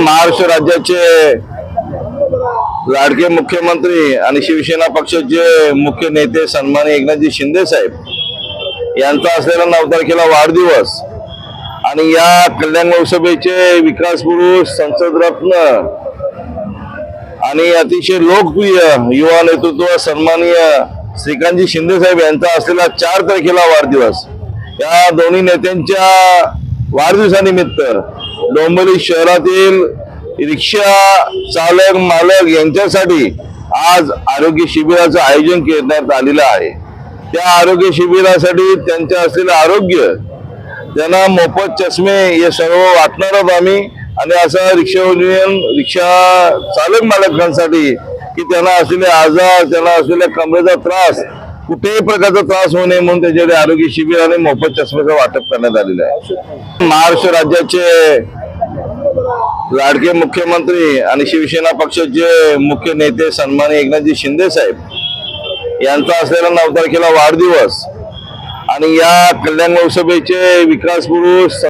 महाराष्ट्र राज्याचे लाडके मुख्यमंत्री आणि शिवसेना पक्षाचे मुख्य नेते सन्माननीय एकनाथजी शिंदे साहेब यांचा असलेला नऊ तारखेला वाढदिवस आणि या कल्याण लोकसभेचे विकास पुरुष संसदरत्न आणि अतिशय लोकप्रिय युवा नेतृत्व सन्माननीय श्रीकांतजी शिंदे साहेब यांचा असलेला चार तारखेला वाढदिवस. या दोन्ही नेत्यांच्या वाढदिवसानिमित्त डोंबिवली शहरातील रिक्षा चालक मालक यांच्यासाठी आज आरोग्य शिबिराचं आयोजन करण्यात आलेलं आहे. त्या आरोग्य शिबिरासाठी त्यांच्या असलेलं आरोग्य त्यांना मोफत चष्मे हे सर्व वाटणार आहोत आम्ही. आणि असं रिक्षा युनियन रिक्षा चालक मालकांसाठी की त्यांना असलेले आजार त्यांना असलेल्या कमरेचा त्रास कुठेही प्रकारचा त्रास होऊ नये म्हणून त्याच्याकडे आरोग्य शिबिर आणि मोफत चष्म्याचं वाटप करण्यात आलेलं आहे. महाराष्ट्र राज्याचे लाडके मुख्यमंत्री आणि शिवसेना पक्षाचे मुख्य नेते सन्मानी एकनाथजी शिंदे साहेब यांचा असलेला नऊ तारखेला वाढदिवस आणि या कल्याण लोकसभेचे विकास पुरुष